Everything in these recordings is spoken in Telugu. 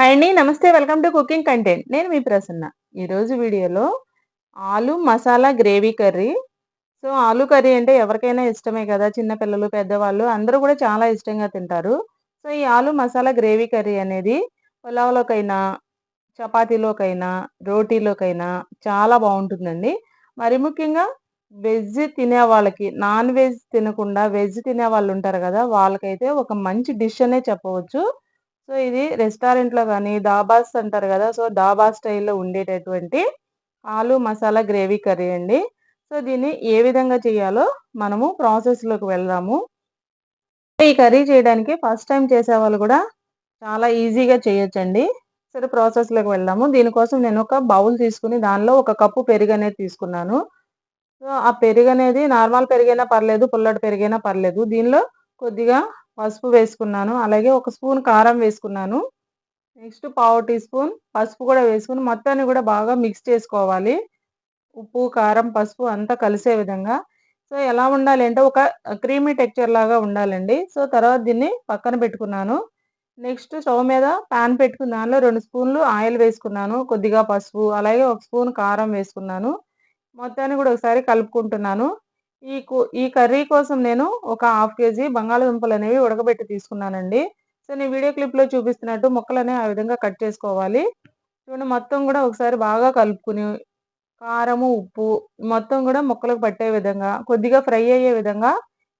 హాయ్ అండి నమస్తే వెల్కమ్ టు కుకింగ్ కంటెంట్. నేను మీ ప్రసన్న. ఈరోజు వీడియోలో aloo masala gravy curry. So aloo curry అంటే ఎవరికైనా ఇష్టమే కదా చిన్నపిల్లలు పెద్దవాళ్ళు అందరూ కూడా చాలా ఇష్టంగా తింటారు. సో ఈ ఆలు మసాలా గ్రేవీ కర్రీ అనేది పులావ్లోకైనా చపాతీలోకైనా రోటీలోకైనా చాలా బాగుంటుందండి. మరి ముఖ్యంగా వెజ్ తినే వాళ్ళకి నాన్ వెజ్ తినకుండా వెజ్ తినే వాళ్ళు ఉంటారు కదా వాళ్ళకైతే ఒక మంచి డిష్ అనే చెప్పవచ్చు. సో ఇది రెస్టారెంట్లో కానీ దాబాస్ అంటారు కదా సో దాబా స్టైల్లో ఉండేటటువంటి ఆలు మసాలా గ్రేవీ కర్రీ అండి. సో దీన్ని ఏ విధంగా చేయాలో మనము ప్రాసెస్లోకి వెళ్దాము. ఈ కర్రీ చేయడానికి ఫస్ట్ టైం చేసే వాళ్ళు కూడా చాలా ఈజీగా చేయొచ్చండి. సరే ప్రాసెస్లోకి వెళ్దాము. దీనికోసం నేను ఒక బౌల్ తీసుకుని దానిలో ఒక కప్పు పెరుగు అనేది తీసుకున్నాను. సో ఆ పెరుగు అనేది నార్మల్ పెరుగైనా పర్లేదు పుల్లటి పెరుగైనా పర్లేదు. దీనిలో కొద్దిగా పసుపు వేసుకున్నాను. అలాగే ఒక స్పూన్ కారం వేసుకున్నాను. నెక్స్ట్ పావు టీ స్పూన్ పసుపు కూడా వేసుకుని మొత్తాన్ని కూడా బాగా మిక్స్ చేసుకోవాలి. ఉప్పు కారం పసుపు అంతా కలిసే విధంగా. సో ఎలా ఉండాలి అంటే ఒక క్రీమీ టెక్చర్ లాగా ఉండాలండి. సో తర్వాత దీన్ని పక్కన పెట్టుకున్నాను. నెక్స్ట్ స్టవ్ మీద ప్యాన్ పెట్టుకుని దానిలో రెండు స్పూన్లు ఆయిల్ వేసుకున్నాను. కొద్దిగా పసుపు అలాగే ఒక స్పూన్ కారం వేసుకున్నాను. మొత్తాన్ని కూడా ఒకసారి కలుపుకుంటున్నాను. ఈ ఈ కర్రీ కోసం నేను ఒక హాఫ్ కేజీ బంగాళదుంపలు అనేవి ఉడకబెట్టి తీసుకున్నానండి. సో నేను వీడియో క్లిప్లో చూపిస్తున్నట్టు ముక్కలు అనేవి ఆ విధంగా కట్ చేసుకోవాలి. చూడండి మొత్తం కూడా ఒకసారి బాగా కలుపుకుని కారము ఉప్పు మొత్తం కూడా ముక్కలకు పట్టే విధంగా కొద్దిగా ఫ్రై అయ్యే విధంగా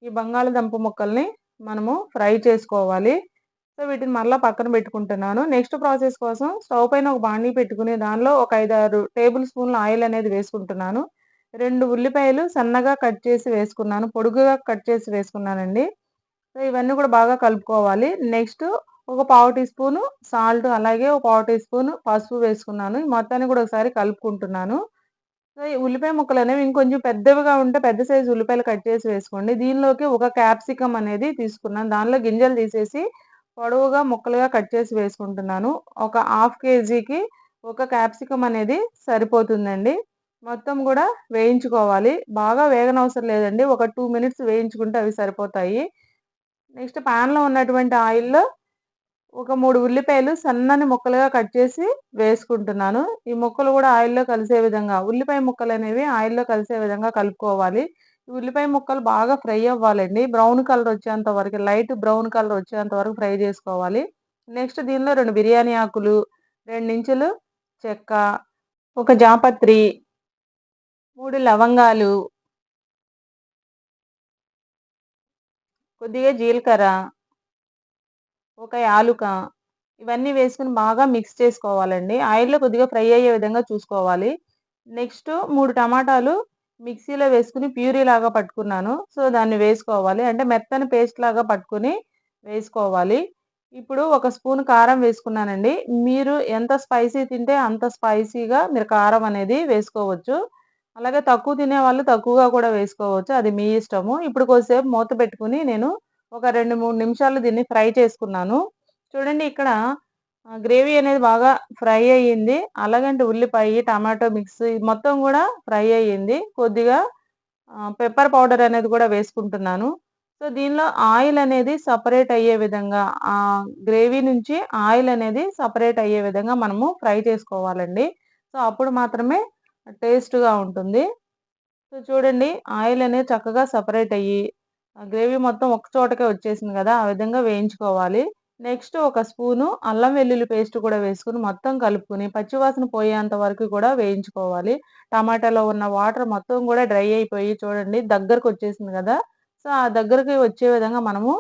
ఈ బంగాళదుంప ముక్కల్ని మనము ఫ్రై చేసుకోవాలి. సో వీటిని మళ్ళీ పక్కన పెట్టుకుంటున్నాను. నెక్స్ట్ ప్రాసెస్ కోసం స్టవ్ పైన ఒక బాండీ పెట్టుకుని దానిలో ఒక ఐదారు టేబుల్ స్పూన్ల ఆయిల్ అనేది వేసుకుంటున్నాను. రెండు ఉల్లిపాయలు సన్నగా కట్ చేసి వేసుకున్నాను పొడుగుగా కట్ చేసి వేసుకున్నానండి. సో ఇవన్నీ కూడా బాగా కలుపుకోవాలి. నెక్స్ట్ ఒక పావు టీ స్పూను సాల్ట్ అలాగే ఒక పావు టీ స్పూన్ పసుపు వేసుకున్నాను. మొత్తాన్ని కూడా ఒకసారి కలుపుకుంటున్నాను. సో ఈ ఉల్లిపాయ ముక్కలు అనేవి ఇంకొంచెం పెద్దవిగా ఉంటే పెద్ద సైజు ఉల్లిపాయలు కట్ చేసి వేసుకోండి. దీనిలోకి ఒక క్యాప్సికమ్ అనేది తీసుకున్నాను. దానిలో గింజలు తీసేసి పొడవుగా ముక్కలుగా కట్ చేసి వేసుకుంటున్నాను. ఒక హాఫ్ కేజీకి ఒక క్యాప్సికమ్ అనేది సరిపోతుందండి. మొత్తం కూడా వేయించుకోవాలి. బాగా వేగనవసరం లేదండి. ఒక టూ మినిట్స్ వేయించుకుంటే అవి సరిపోతాయి. నెక్స్ట్ ప్యాన్లో ఉన్నటువంటి ఆయిల్లో ఒక మూడు ఉల్లిపాయలు సన్నని ముక్కలుగా కట్ చేసి వేసుకుంటున్నాను. ఈ ముక్కలు కూడా ఆయిల్లో కలిసే విధంగా ఉల్లిపాయ ముక్కలు అనేవి ఆయిల్లో కలిసే విధంగా కలుపుకోవాలి. ఈ ఉల్లిపాయ ముక్కలు బాగా ఫ్రై అవ్వాలండి. బ్రౌన్ కలర్ వచ్చేంత వరకు లైట్ బ్రౌన్ కలర్ వచ్చేంత వరకు ఫ్రై చేసుకోవాలి. నెక్స్ట్ దీనిలో రెండు బిర్యానీ ఆకులు రెండు ఇంచులు చెక్క ఒక జాపత్రి మూడు లవంగాలు కొద్దిగా జీలకర్ర ఒక యాలుక ఇవన్నీ వేసుకుని బాగా మిక్స్ చేసుకోవాలండి. ఆయిల్లో కొద్దిగా ఫ్రై అయ్యే విధంగా చూసుకోవాలి. నెక్స్ట్ మూడు టమాటాలు మిక్సీలో వేసుకుని ప్యూరీ లాగా పట్టుకున్నాను. సో దాన్ని వేసుకోవాలి. అంటే మెత్తని పేస్ట్ లాగా పట్టుకుని వేసుకోవాలి. ఇప్పుడు ఒక స్పూన్ కారం వేసుకున్నానండి. మీరు ఎంత స్పైసీ తింటే అంత స్పైసీగా మీరు కారం అనేది వేసుకోవచ్చు. అలాగే తక్కువ తినే వాళ్ళు తక్కువగా కూడా వేసుకోవచ్చు. అది మీ ఇష్టము. ఇప్పుడు కొద్దిసేపు మూత పెట్టుకుని నేను ఒక రెండు మూడు నిమిషాలు దీన్ని ఫ్రై చేసుకున్నాను. చూడండి ఇక్కడ గ్రేవీ అనేది బాగా ఫ్రై అయ్యింది. అలాగంటే ఉల్లిపాయ టమాటో మిక్స్ మొత్తం కూడా ఫ్రై అయ్యింది. కొద్దిగా పెప్పర్ పౌడర్ అనేది కూడా వేసుకుంటున్నాను. సో దీనిలో ఆయిల్ అనేది సపరేట్ అయ్యే విధంగా ఆ గ్రేవీ నుంచి ఆయిల్ అనేది సపరేట్ అయ్యే విధంగా మనము ఫ్రై చేసుకోవాలండి. సో అప్పుడు మాత్రమే టేస్ట్గా ఉంటుంది. సో చూడండి ఆయిల్ అనేది చక్కగా సపరేట్ అయ్యి గ్రేవీ మొత్తం ఒక చోటకే వచ్చేసింది కదా ఆ విధంగా వేయించుకోవాలి. నెక్స్ట్ ఒక స్పూను అల్లం వెల్లుల్లి పేస్ట్ కూడా వేసుకుని మొత్తం కలుపుకుని పచ్చివాసన పోయేంత వరకు కూడా వేయించుకోవాలి. టమాటాలో ఉన్న వాటర్ మొత్తం కూడా డ్రై అయిపోయి చూడండి దగ్గరకు వచ్చేసింది కదా సో ఆ దగ్గరికి వచ్చే విధంగా మనము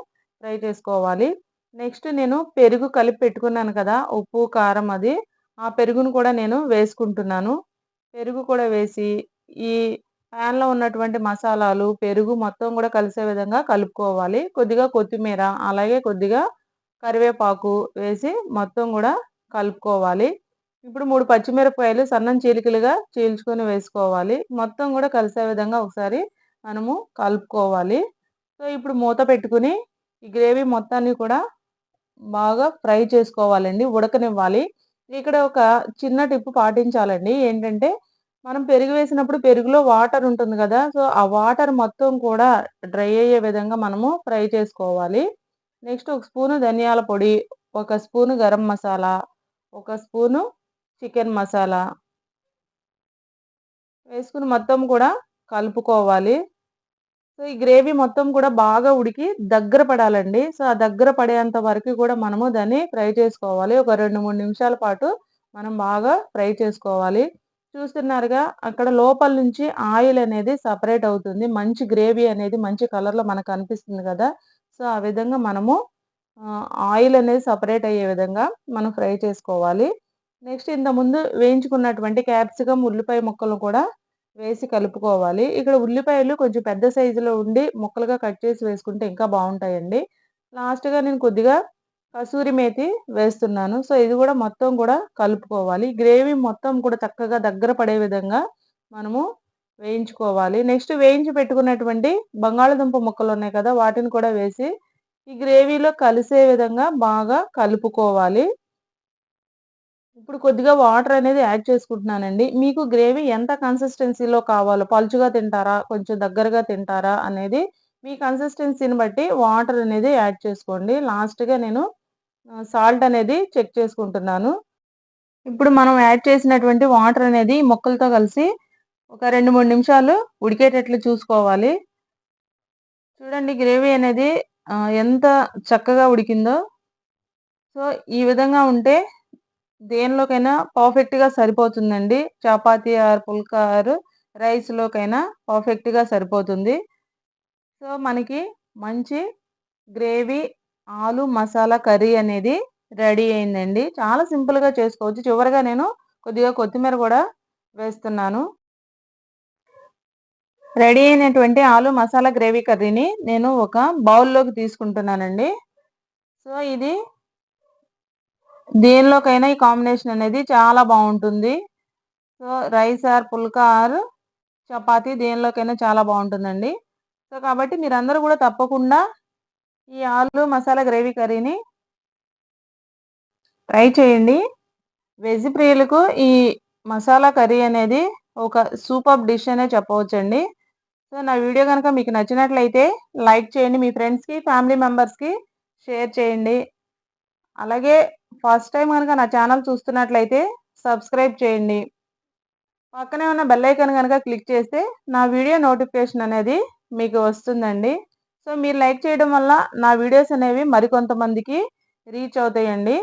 ఫ్రై చేసుకోవాలి. నెక్స్ట్ నేను పెరుగు కలిపి పెట్టుకున్నాను కదా ఉప్పు కారం అది ఆ పెరుగును కూడా నేను వేసుకుంటున్నాను. పెరుగు కూడా వేసి ఈ ప్యాన్లో ఉన్నటువంటి మసాలాలు పెరుగు మొత్తం కూడా కలిసే విధంగా కలుపుకోవాలి. కొద్దిగా కొత్తిమీర అలాగే కొద్దిగా కరివేపాకు వేసి మొత్తం కూడా కలుపుకోవాలి. ఇప్పుడు మూడు పచ్చిమిరపకాయలు సన్నం చీలికలుగా చీల్చుకొని వేసుకోవాలి. మొత్తం కూడా కలిసే విధంగా ఒకసారి మనము కలుపుకోవాలి. సో ఇప్పుడు మూత పెట్టుకుని ఈ గ్రేవీ మొత్తాన్ని కూడా బాగా ఫ్రై చేసుకోవాలండి ఉడకనివ్వాలి. ఇక్కడ ఒక చిన్న టిప్ పాటించాలండి. ఏంటంటే మనం పెరుగు వేసినప్పుడు పెరుగులో వాటర్ ఉంటుంది కదా సో ఆ వాటర్ మొత్తం కూడా డ్రై అయ్యే విధంగా మనము ఫ్రై చేసుకోవాలి. నెక్స్ట్ ఒక స్పూను ధనియాల పొడి ఒక స్పూను గరం మసాలా ఒక స్పూను చికెన్ మసాలా వేసుకుని మొత్తం కూడా కలుపుకోవాలి. సో ఈ గ్రేవీ మొత్తం కూడా బాగా ఉడికి దగ్గర పడాలండి. సో ఆ దగ్గర పడేంత వరకు కూడా మనము దాన్ని ఫ్రై చేసుకోవాలి. ఒక రెండు మూడు నిమిషాల పాటు మనం బాగా ఫ్రై చేసుకోవాలి. చూస్తున్నారుగా అక్కడ లోపల నుంచి ఆయిల్ అనేది సపరేట్ అవుతుంది. మంచి గ్రేవీ అనేది మంచి కలర్లో మనకు అనిపిస్తుంది కదా! సో ఆ విధంగా మనము ఆయిల్ అనేది సపరేట్ అయ్యే విధంగా మనం ఫ్రై చేసుకోవాలి. నెక్స్ట్ ఇంత ముందు వేయించుకున్నటువంటి క్యాప్సికమ్ ఉల్లిపాయ ముక్కలు కూడా వేసి కలుపుకోవాలి. ఇక్కడ ఉల్లిపాయలు కొంచెం పెద్ద సైజులో ఉండి ముక్కలుగా కట్ చేసి వేసుకుంటే ఇంకా బాగుంటాయండి. లాస్ట్గా నేను కొద్దిగా కసూరి మేతి వేస్తున్నాను. సో ఇది కూడా మొత్తం కూడా కలుపుకోవాలి. గ్రేవీ మొత్తం కూడా చక్కగా దగ్గర పడే విధంగా మనము వేయించుకోవాలి. నెక్స్ట్ వేయించి పెట్టుకున్నటువంటి బంగాళదుంప ముక్కలు ఉన్నాయి కదా వాటిని కూడా వేసి ఈ గ్రేవీలో కలిసే విధంగా బాగా కలుపుకోవాలి. ఇప్పుడు కొద్దిగా వాటర్ అనేది యాడ్ చేసుకుంటున్నానండి. మీకు గ్రేవీ ఎంత కన్సిస్టెన్సీలో కావాలో పలుచుగా తింటారా కొంచెం దగ్గరగా తింటారా అనేది మీ కన్సిస్టెన్సీని బట్టి వాటర్ అనేది యాడ్ చేసుకోండి. లాస్ట్గా నేను సాల్ట్ అనేది చెక్ చేసుకుంటున్నాను. ఇప్పుడు మనం యాడ్ చేసినటువంటి వాటర్ అనేది మొక్కలతో కలిసి ఒక రెండు మూడు నిమిషాలు ఉడికేటట్లు చూసుకోవాలి. చూడండి గ్రేవీ అనేది ఎంత చక్కగా ఉడికిందో. సో ఈ విధంగా ఉంటే దేనిలోకైనా పర్ఫెక్ట్గా సరిపోతుందండి. చపాతీ ఆర్ పుల్కా ఆర్ రైస్లోకైనా పర్ఫెక్ట్గా సరిపోతుంది. సో మనకి మంచి గ్రేవీ ఆలు మసాలా కర్రీ అనేది రెడీ అయిందండి. చాలా సింపుల్గా చేసుకోవచ్చు. చివరిగా నేను కొద్దిగా కొత్తిమీర కూడా వేస్తున్నాను. రెడీ అయినటువంటి ఆలు మసాలా గ్రేవీ కర్రీని నేను ఒక బౌల్లోకి తీసుకుంటున్నానండి. సో ఇది దేనిలోకైనా ఈ కాంబినేషన్ అనేది చాలా బాగుంటుంది. So rice or pulka or chapati దేనిలోకైనా చాలా బాగుంటుందండి. సో కాబట్టి మీరందరూ కూడా తప్పకుండా ఈ ఆలు మసాలా గ్రేవీ కర్రీని ట్రై చేయండి. వెజ్ ప్రియులకు ఈ మసాలా కర్రీ అనేది ఒక సూపర్ డిష్ అనే చెప్పవచ్చండి. సో నా వీడియో కనుక మీకు నచ్చినట్లయితే లైక్ చేయండి. మీ ఫ్రెండ్స్కి ఫ్యామిలీ మెంబర్స్కి షేర్ చేయండి. అలాగే ఫస్ట్ టైం కనుక నా ఛానల్ చూస్తున్నట్లయితే సబ్స్క్రైబ్ చేయండి. పక్కనే ఉన్న బెల్ ఐకాన్ కనుక క్లిక్ చేస్తే నా వీడియో నోటిఫికేషన్ అనేది మీకు వస్తుందండి. సో మీరు లైక్ చేయడం వల్ల నా వీడియోస్ అనేవి మరికొంతమందికి రీచ్ అవుతాయండి.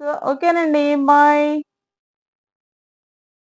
సో ఓకేనండి. బాయ్.